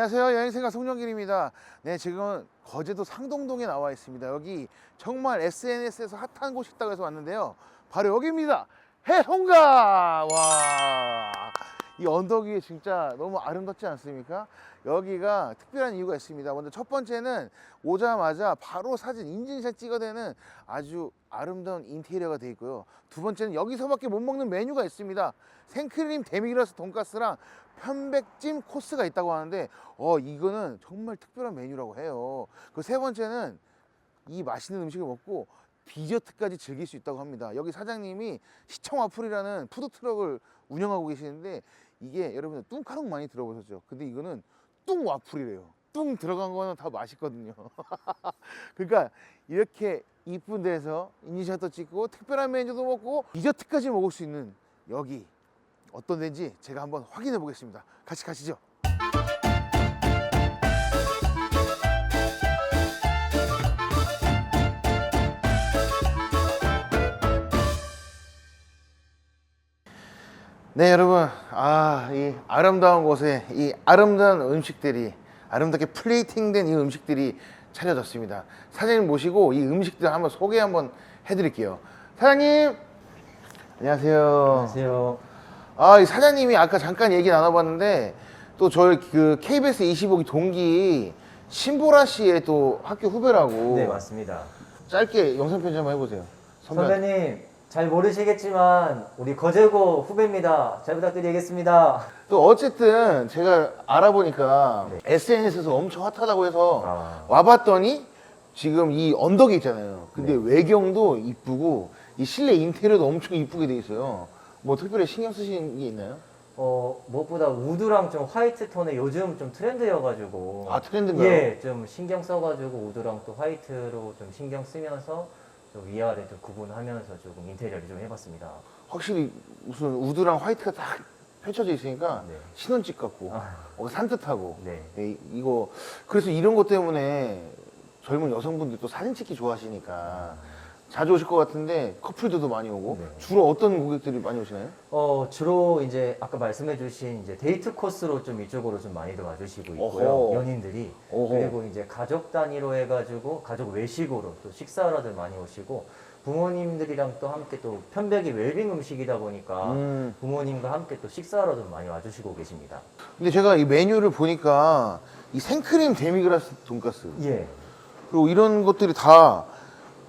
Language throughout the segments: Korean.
안녕하세요. 여행생각 송정길입니다. 네, 지금 거제도 상동동에 나와 있습니다. 여기 정말 SNS에서 핫한 곳이 있다고 해서 왔는데요. 바로 여기입니다. 해송가! 와. 이 언덕 위에 진짜 너무 아름답지 않습니까? 여기가 특별한 이유가 있습니다. 먼저 첫 번째는 오자마자 바로 사진 인증샷 찍어대는 아주 아름다운 인테리어가 되어 있고요. 두 번째는 여기서밖에 못 먹는 메뉴가 있습니다. 생크림 데미그라스 돈가스랑 편백찜 코스가 있다고 하는데 어 이거는 정말 특별한 메뉴라고 해요. 그 세 번째는 이 맛있는 음식을 먹고 디저트까지 즐길 수 있다고 합니다. 여기 사장님이 시청 와플이라는 푸드 트럭을 운영하고 계시는데 이게 여러분 뚱카롱 많이 들어보셨죠? 근데 이거는 뚱 와플이래요. 뚱 들어간 거는 다 맛있거든요. 그러니까 이렇게 이쁜 데서 인증샷도 찍고 특별한 메뉴도 먹고 디저트까지 먹을 수 있는 여기 어떤 데인지 제가 한번 확인해 보겠습니다. 같이 가시죠. 네 여러분 아 이 아름다운 곳에 이 아름다운 음식들이 아름답게 플레이팅된 이 음식들이 차려졌습니다 사장님 모시고 이 음식들 한번 소개 한번 해드릴게요 사장님 안녕하세요 안녕하세요. 아, 이 사장님이 아까 잠깐 얘기 나눠봤는데 또 저희 그 KBS 25기 동기 신보라 씨의 또 학교 후배라고 네, 맞습니다. 짧게 영상 편지 한번 해보세요. 선배한테. 선배님, 잘 모르시겠지만 우리 거제고 후배입니다. 잘 부탁드리겠습니다. 또 어쨌든 제가 알아보니까 네. SNS에서 엄청 핫하다고 해서 아. 와봤더니 지금 이 언덕에 있잖아요. 근데 네. 외경도 이쁘고 이 실내 인테리어도 엄청 이쁘게 돼 있어요. 뭐 특별히 신경 쓰시는 게 있나요? 어, 무엇보다 우드랑 좀 화이트 톤에 요즘 좀 트렌드여가지고 아, 트렌드인가요? 예, 좀 신경 써가지고 우드랑 또 화이트로 좀 신경 쓰면서 좀 위아래 좀 구분하면서 조금 인테리어를 좀 해봤습니다. 확실히 무슨 우드랑 화이트가 딱 펼쳐져 있으니까 네. 신혼집 같고 아. 어, 산뜻하고 네. 예, 이거 그래서 이런 것 때문에 젊은 여성분들 또 사진 찍기 좋아하시니까 자주 오실 것 같은데 커플들도 많이 오고 네. 주로 어떤 고객들이 많이 오시나요? 어, 주로 이제 아까 말씀해주신 이제 데이트 코스로 좀 이쪽으로 좀 많이들 와주시고 있고요. 어허. 연인들이. 어허. 그리고 이제 가족 단위로 해가지고 가족 외식으로 또 식사하러들 많이 오시고 부모님들이랑 또 함께 또 편백이 웰빙 음식이다 보니까 음. 부모님과 함께 또 식사하러도 많이 와주시고 계십니다. 근데 제가 이 메뉴를 보니까 이 생크림 데미그라스 돈가스 예. 그리고 이런 것들이 다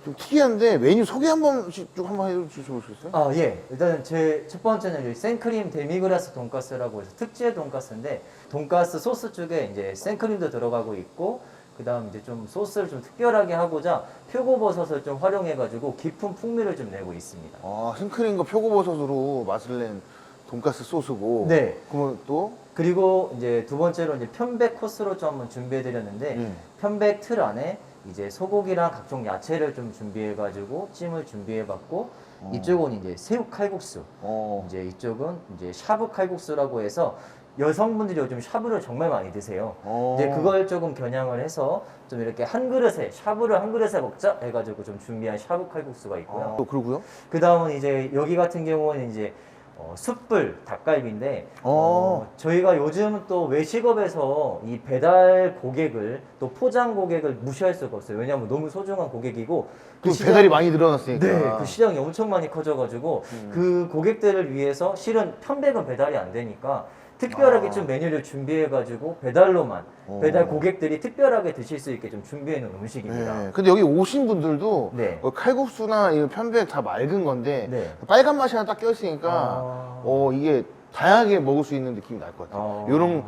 좀 특이한데 메뉴 소개 한 번씩 쭉 한번 해주시겠어요? 아, 예. 일단 제 첫 번째는 여기 생크림 데미그라스 돈가스라고 해서 특제 돈가스인데 돈가스 소스 쪽에 이제 생크림도 들어가고 있고 그다음 이제 좀 소스를 좀 특별하게 하고자 표고버섯을 좀 활용해가지고 깊은 풍미를 좀 내고 있습니다. 아 생크림과 표고버섯으로 맛을 낸 돈가스 소스고 네. 그러면 또 그리고 이제 두 번째로 이제 편백 코스로 좀 한번 준비해드렸는데 음. 편백 틀 안에 이제 소고기랑 각종 야채를 좀 준비해가지고 찜을 준비해봤고 어. 이쪽은 이제 새우 칼국수 어. 이제 이쪽은 이제 샤브 칼국수라고 해서 여성분들이 요즘 샤브를 정말 많이 드세요. 어. 이제 그걸 조금 겨냥을 해서 좀 이렇게 한 그릇에 샤브를 한 그릇에 먹자 해가지고 좀 준비한 샤브 칼국수가 있고요. 아, 또 그러고요? 그 다음은 이제 여기 같은 경우는 이제 어, 숯불 닭갈비인데 어. 어, 저희가 요즘 또 외식업에서 이 배달 고객을 또 포장 고객을 무시할 수가 없어요. 왜냐하면 너무 소중한 고객이고 그 시장- 배달이 많이 늘어났으니까. 네, 그 시장이 엄청 많이 커져가지고 음. 그 고객들을 위해서 실은 편백은 배달이 안 되니까 특별하게 아. 좀 메뉴를 준비해가지고 배달로만 어. 배달 고객들이 특별하게 드실 수 있게 좀 준비해놓은 음식입니다. 네. 근데 여기 오신 분들도 네. 어, 칼국수나 이 편백 다 맑은 건데 네. 빨간 맛이 하나 딱 껴있으니까 아. 어 이게 다양하게 먹을 수 있는 느낌이 날 것 같아요. 어. 이런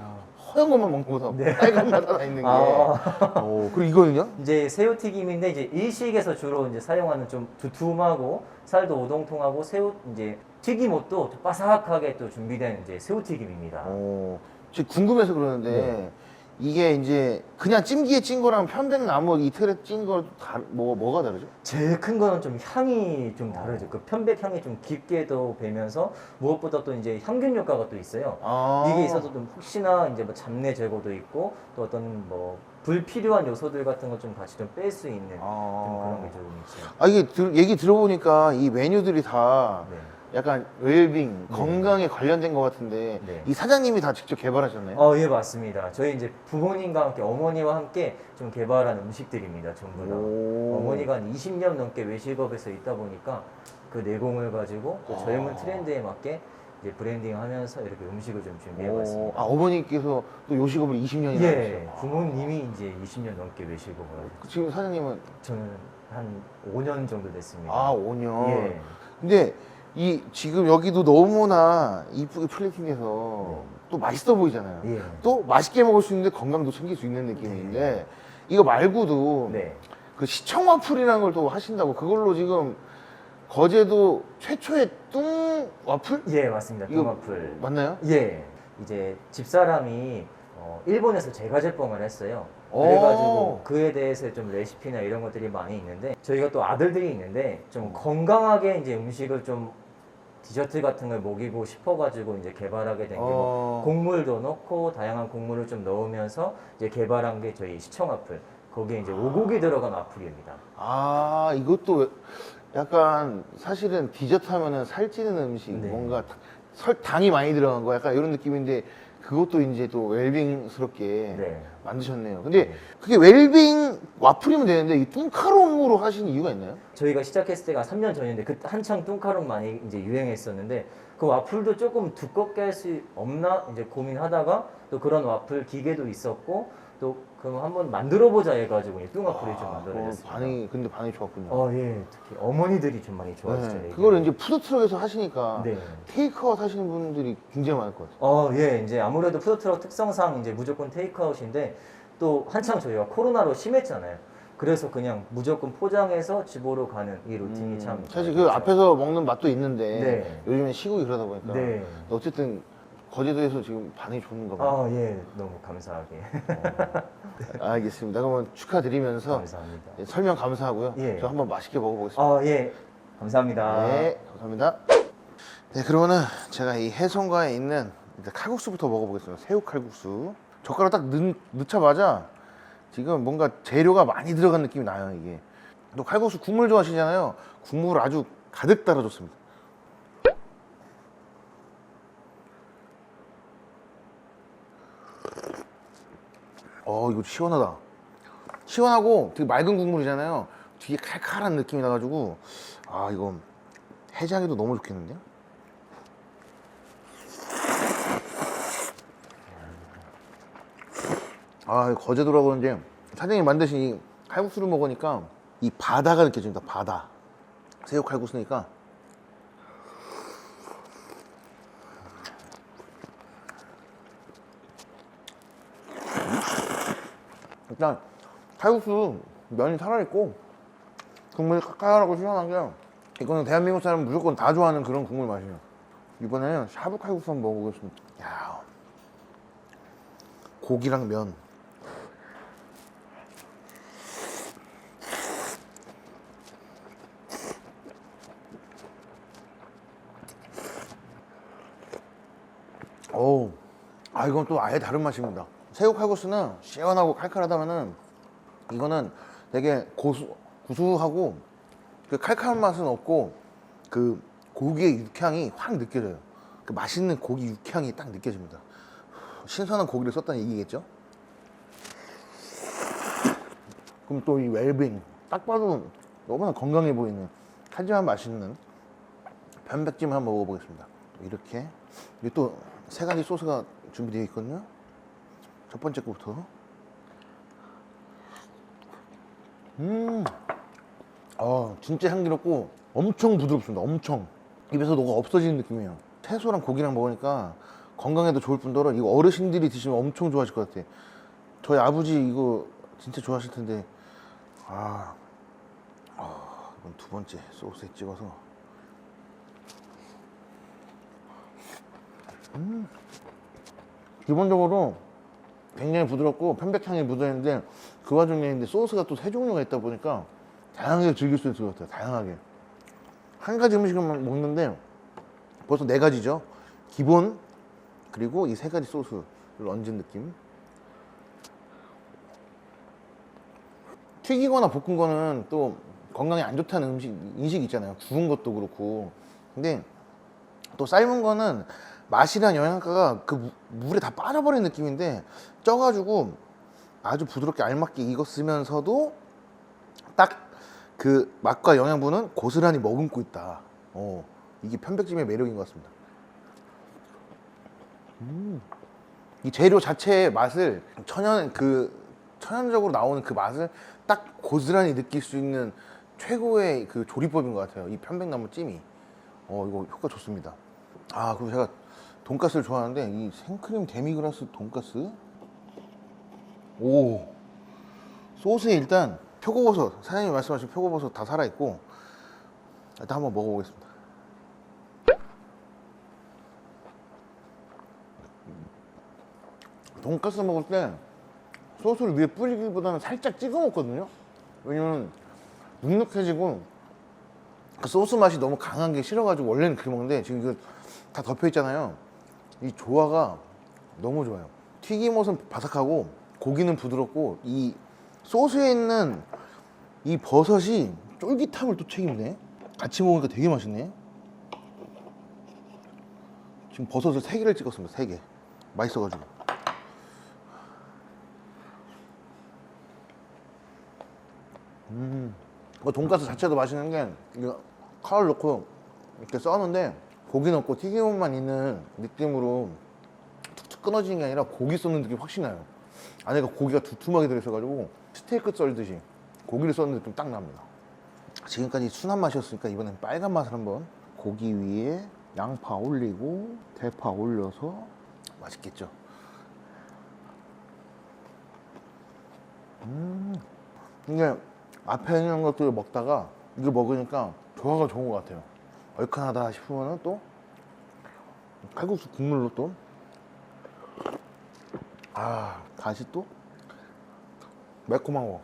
허연 것만 것보다 네. 빨간 맛 하나 있는 게. 아. 어, 그리고 이거는요? 이제 새우튀김인데 이제 일식에서 주로 이제 사용하는 좀 두툼하고 살도 오동통하고 새우 이제 튀김옷도 좀 바삭하게 또 준비된 이제 새우튀김입니다. 어, 지금 궁금해서 그러는데 네. 이게 이제 그냥 찜기에 찐 거랑 편백 나무 이틀에 찐거 뭐, 뭐가 다르죠? 제일 큰 거는 좀 향이 좀 다르죠. 그 편백 향이 좀 깊게도 배면서 무엇보다 또 이제 향균 효과가 또 있어요. 아. 이게 있어서 좀 혹시나 이제 뭐 잡내 제거도 있고 또 어떤 뭐 불필요한 요소들 같은 거좀 같이 좀 뺄 수 있는 좀 아. 그런 게 조금 있어요. 아 이게 들- 얘기 들어보니까 이 메뉴들이 다 네. 약간 웰빙, 건강에 관련된 것 같은데 네. 이 사장님이 다 직접 개발하셨나요? 어, 예, 맞습니다. 저희 이제 부모님과 함께 어머니와 함께 좀 개발한 음식들입니다. 전부 다. 오. 어머니가 한 20년 넘게 외식업에서 있다 보니까 그 내공을 가지고 또 젊은 아. 트렌드에 맞게 이제 브랜딩하면서 이렇게 음식을 좀 오, 준비해봤습니다. 아 어머니께서 또 요식업을 20년이나 예, 하셨어요. 부모님이 이제 20년 넘게 외식업을 하고 지금 사장님은 저는 한 5년 정도 됐습니다. 아 5년. 예. 근데 이 지금 여기도 너무나 이쁘게 플레이팅해서 또 맛있어 보이잖아요. 예. 또 맛있게 먹을 수 있는데 건강도 챙길 수 있는 느낌인데 이거 말고도 네. 그 시청 와플이라는 걸 또 하신다고 그걸로 지금 거제도 최초의 뚱 와플 예, 맞습니다. 이거 동아플. 맞나요? 예. 이제 집사람이 어, 일본에서 제과제빵을 했어요. 오. 그래가지고 그에 대해서 좀 레시피나 이런 것들이 많이 있는데 저희가 또 아들들이 있는데 좀 건강하게 이제 음식을 좀 디저트 같은 걸 먹이고 싶어가지고 이제 개발하게 된게뭐 어. 곡물도 넣고 다양한 곡물을 좀 넣으면서 이제 개발한 게 저희 시청 와플. 거기에 이제 오곡이 들어간 와플입니다. 아 이것도 약간 사실은 디저트 하면은 살찌는 음식 네. 뭔가 설 당이 많이 들어간 거 약간 이런 느낌인데 그것도 이제 또 웰빙스럽게 네. 만드셨네요. 근데 네. 그게 웰빙 와플이면 되는데 이 뚱카롱으로 하신 이유가 있나요? 저희가 시작했을 때가 3년 전인데 그 한창 뚱카롱 많이 이제 유행했었는데 그 와플도 조금 두껍게 할 수 없나 이제 고민하다가 또 그런 와플 기계도 있었고 또 그럼 한번 만들어 보자 해가지고 이 뚱와플을 좀 아, 만들어냈습니다. 어, 반응이 근데 반응이 좋았군요. 어, 예, 특히 어머니들이 좀 많이 좋아하시죠. 네. 그거를 이제 푸드트럭에서 하시니까 네. 테이크아웃 하시는 분들이 굉장히 많을 것 같아요. 어, 예, 이제 아무래도 푸드트럭 특성상 이제 무조건 테이크아웃인데 또 한창 저희가 코로나로 심했잖아요. 그래서 그냥 무조건 포장해서 집으로 가는 이 루틴이 음, 참 사실 잘그 됐죠. 앞에서 먹는 맛도 있는데 네. 요즘엔 시국이 그러다 보니까 네. 어쨌든 거제도에서 지금 반응이 좋은가 봐요. 아, 예, 너무 감사하게. 알겠습니다. 그러면 축하드리면서 감사합니다. 네, 설명 감사하고요. 예. 저 한번 맛있게 먹어보겠습니다. 아, 예. 감사합니다. 네, 감사합니다. 네, 그러면은 제가 이 해성가에 있는 일단 칼국수부터 먹어보겠습니다. 새우 칼국수. 젓가락 딱 넣, 넣자마자 지금 뭔가 재료가 많이 들어간 느낌이 나요, 이게. 또 칼국수 국물 좋아하시잖아요. 국물을 아주 가득 따라줬습니다. 어, 이거 시원하다. 시원하고 되게 맑은 국물이잖아요. 뒤에 칼칼한 느낌이 나가지고 아 이거 해장에도 너무 좋겠는데요? 아 거제도라고 그런지 사장님이 만드신 이 칼국수를 먹으니까 이 바다가 느껴집니다. 바다. 새우 칼국수니까 일단 칼국수 면이 살아있고 국물이 칼칼하고 시원한 게 이거는 대한민국 사람 무조건 다 좋아하는 그런 국물 맛이에요. 이번에는 샤브 칼국수 한번 먹어보겠습니다. 야 고기랑 면. 어우. 아 이건 또 아예 다른 맛입니다 새우 칼국수는 시원하고 칼칼하다면은 이거는 되게 고수 구수하고 그 칼칼한 맛은 없고 그 고기의 육향이 확 느껴져요. 그 맛있는 고기 육향이 딱 느껴집니다. 신선한 고기를 썼다는 얘기겠죠? 그럼 또 이 웰빙 딱 봐도 너무나 건강해 보이는 하지만 맛있는 편백찜 한번 먹어보겠습니다. 이렇게. 여기 또세 가지 소스가 준비되어 있거든요 첫 번째 거부터. 음, 아 진짜 향기롭고 엄청 부드럽습니다. 엄청. 입에서 녹아 없어지는 느낌이에요. 채소랑 고기랑 먹으니까 건강에도 좋을 뿐더러 이거 어르신들이 드시면 엄청 좋아하실 것 같아. 저희 아버지 이거 진짜 좋아하실 텐데. 아, 아 이건 두 번째 소스에 찍어서. 음. 기본적으로 굉장히 부드럽고 편백향이 묻어있는데 그 와중에 있는데 소스가 또 세 종류가 있다 보니까 다양하게 즐길 수 있을 것 같아요. 다양하게 한 가지 음식만 먹는데 벌써 네 가지죠. 기본 그리고 이 세 가지 소스를 얹은 느낌. 튀기거나 볶은 거는 또 건강에 안 좋다는 음식 인식이 있잖아요. 구운 것도 그렇고. 근데 또 삶은 거는 맛이랑 영양가가 그 무- 물에 다 빠져버린 느낌인데 쪄가지고 아주 부드럽게 알맞게 익었으면서도 딱 그 맛과 영양분은 고스란히 머금고 있다. 어, 이게 편백찜의 매력인 것 같습니다. 음, 이 재료 자체의 맛을 천연 그 천연적으로 나오는 그 맛을 딱 고스란히 느낄 수 있는 최고의 그 조리법인 것 같아요. 이 편백나무 찜이. 어, 이거 효과 좋습니다. 아, 그리고 제가 돈가스를 좋아하는데 이 생크림 데미그라스 돈가스. 오, 소스에 일단 표고버섯 사장님이 말씀하신 표고버섯 다 살아있고 일단 한번 먹어보겠습니다. 돈가스 먹을 때 소스를 위에 뿌리기보다는 살짝 찍어 먹거든요. 왜냐면 눅눅해지고 그 소스 맛이 너무 강한 게 싫어가지고 원래는 그렇게 먹는데 지금 이거 다 덮여 있잖아요. 이 조화가 너무 좋아요. 튀김옷은 바삭하고 고기는 부드럽고 이 소스에 있는 이 버섯이 쫄깃함을 또 책임네. 같이 먹으니까 되게 맛있네. 지금 버섯을 세 개를 찍었습니다. 세 개. 맛있어가지고. 음. 그 돈가스 자체도 맛있는 게 이거 칼을 넣고 이렇게 써는데 고기 넣고 튀김옷만 있는 느낌으로 툭툭 끊어지는 게 아니라 고기 썰는 느낌이 확실히 나요. 안에가 고기가 두툼하게 들어있어가지고 스테이크 썰듯이 고기를 썰는 느낌 딱 납니다. 지금까지 순한 맛이었으니까 이번엔 빨간 맛을 한번 고기 위에 양파 올리고 대파 올려서 맛있겠죠. 음, 이게 앞에 있는 것들을 먹다가 이거 먹으니까 조화가 좋은 것 같아요. 얼큰하다 싶으면은 또 칼국수 국물로 또 아, 다시 또 매콤한 거.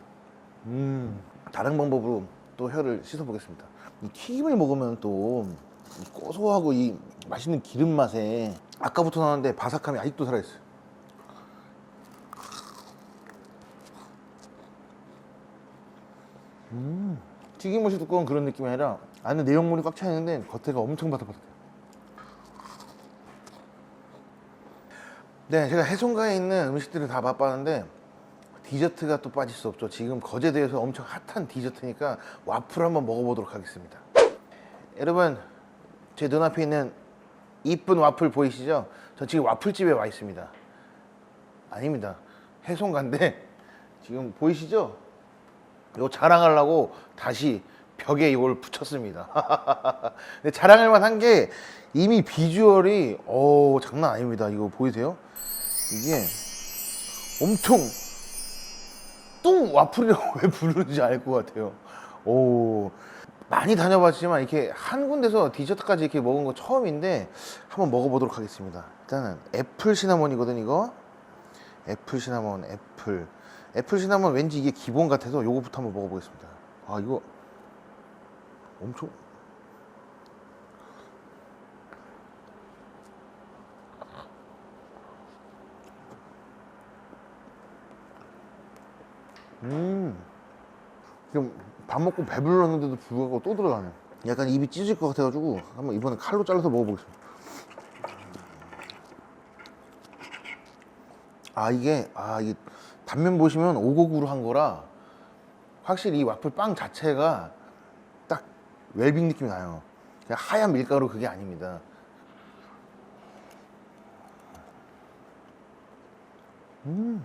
음, 다른 방법으로 또 혀를 씻어 보겠습니다. 이 튀김을 먹으면 또이 고소하고 이 맛있는 기름 맛에 아까부터 나왔는데 바삭함이 아직도 살아있어요. 음, 튀김옷이 두꺼운 그런 느낌이 아니라 안에 내용물이 꽉 차 있는데 겉에가 엄청 바삭바삭해요. 네, 제가 해송가에 있는 음식들을 다 맛봤는데 디저트가 또 빠질 수 없죠. 지금 거제도에서 엄청 핫한 디저트니까 와플 한번 먹어보도록 하겠습니다. 여러분, 제 눈앞에 있는 이쁜 와플 보이시죠? 저 지금 와플집에 와 있습니다. 아닙니다. 해송가인데 지금 보이시죠? 이거 자랑하려고 다시 벽에 이걸 붙였습니다. 근데 자랑할 만한 게 이미 비주얼이 어 장난 아닙니다. 이거 보이세요? 이게 엄청 뚱 와플이라고 왜 부르는지 알 것 같아요. 오 많이 다녀봤지만 이렇게 한 군데서 디저트까지 이렇게 먹은 거 처음인데 한번 먹어보도록 하겠습니다. 일단은 애플 시나몬이거든 이거. 애플 시나몬 애플 애플 시나몬 왠지 이게 기본 같아서 요거부터 한번 먹어보겠습니다. 아 이거 엄청 음 지금 밥 먹고 배불렀는데도 불구하고 또 들어가네. 약간 입이 찢을 것 같아가지고 한번 이번에 칼로 잘라서 먹어보겠습니다. 아 이게 아 이게 단면 보시면 오곡으로 한 거라 확실히 이 와플 빵 자체가 딱 웰빙 느낌이 나요. 그냥 하얀 밀가루 그게 아닙니다. 음,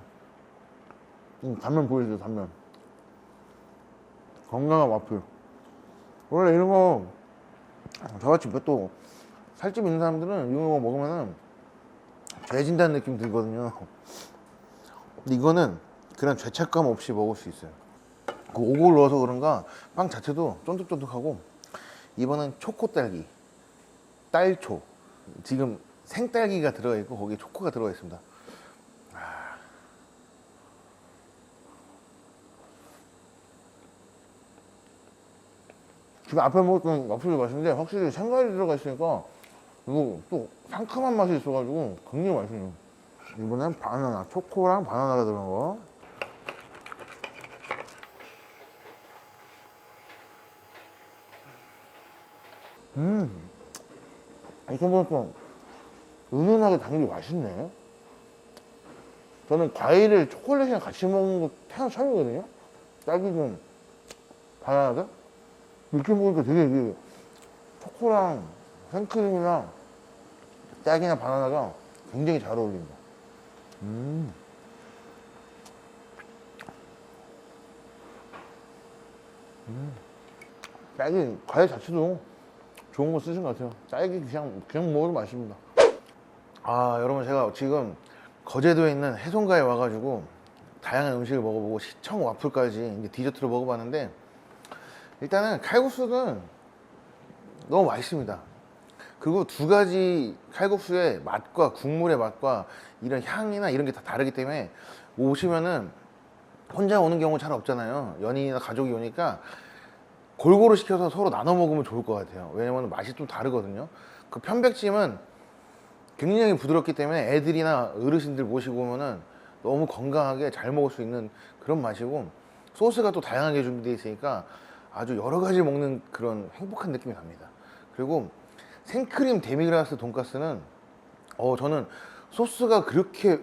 음 단면 보이죠 단면. 건강한 와플. 원래 이런 거 저같이 또 살집 있는 사람들은 이런 거 먹으면은 죄진다는 느낌 들거든요. 근데 이거는 그런 죄책감 없이 먹을 수 있어요. 그 오골 넣어서 그런가 빵 자체도 쫀득쫀득하고 이번엔 초코 딸기, 딸초. 지금 생딸기가 들어가 있고 거기에 초코가 들어가 있습니다. 아. 지금 앞에 먹었던 와플도 맛있는데 확실히 생과일이 들어가 있으니까 이거 또 상큼한 맛이 있어가지고 굉장히 맛있네요. 이번엔 바나나, 초코랑 바나나가 들어간 거. 음. 이렇게 보니까 은은하게 단게 맛있네. 저는 과일을 초콜릿이랑 같이 먹는 거 태어나 처음이거든요. 딸기든 바나나든 이렇게 먹으니까 되게 이게 초코랑 생크림이랑 딸기나 바나나가 굉장히 잘 어울린다. 음. 음. 딸기 과일 자체도 좋은 거 쓰신 것 같아요. 딸기 그냥 그냥 먹어도 맛있습니다. 아 여러분 제가 지금 거제도에 있는 해송가에 와가지고 다양한 음식을 먹어보고 시청 와플까지 이제 디저트로 먹어봤는데 일단은 칼국수는 너무 맛있습니다. 그리고 두 가지 칼국수의 맛과 국물의 맛과 이런 향이나 이런 게 다 다르기 때문에 오시면은 혼자 오는 경우 잘 없잖아요. 연인이나 가족이 오니까 골고루 시켜서 서로 나눠 먹으면 좋을 것 같아요. 왜냐면 맛이 좀 다르거든요. 그 편백찜은 굉장히 부드럽기 때문에 애들이나 어르신들 모시고 오면은 너무 건강하게 잘 먹을 수 있는 그런 맛이고 소스가 또 다양하게 준비되어 있으니까 아주 여러 가지 먹는 그런 행복한 느낌이 납니다. 그리고 생크림 데미그라스 돈가스는 어 저는 소스가 그렇게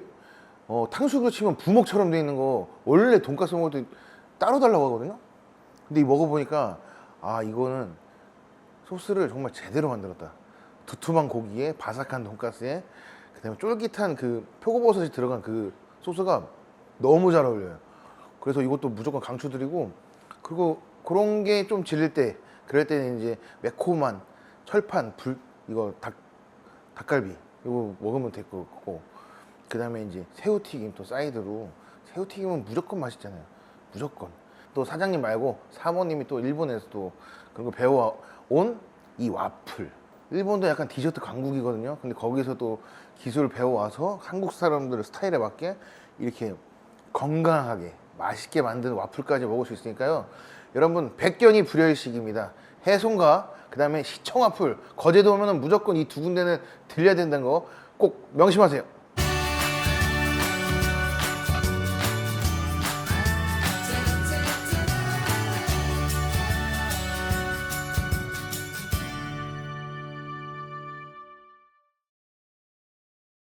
어 탕수육으로 치면 부먹처럼 돼 있는 거 원래 돈가스 먹을 때 따로 달라고 하거든요. 근데 이 먹어보니까 아 이거는 소스를 정말 제대로 만들었다. 두툼한 고기에 바삭한 돈가스에 그다음에 쫄깃한 그 표고버섯이 들어간 그 소스가 너무 잘 어울려요. 그래서 이것도 무조건 강추드리고 그리고 그런 게 좀 질릴 때 그럴 때는 이제 매콤한 철판 불 이거 닭 닭갈비 이거 먹으면 될 것 같고 그 다음에 이제 새우튀김 또 사이드로 새우튀김은 무조건 맛있잖아요. 무조건. 또 사장님 말고 사모님이 또 일본에서 또 그런 거 배워온 이 와플. 일본도 약간 디저트 강국이거든요. 근데 거기서 또 기술을 배워와서 한국 사람들의 스타일에 맞게 이렇게 건강하게 맛있게 만든 와플까지 먹을 수 있으니까요. 여러분 백견이 불여일식입니다. 해송과 그 다음에 시청 와플 거제도 오면은 무조건 이 두 군데는 들려야 된다는 거 꼭 명심하세요.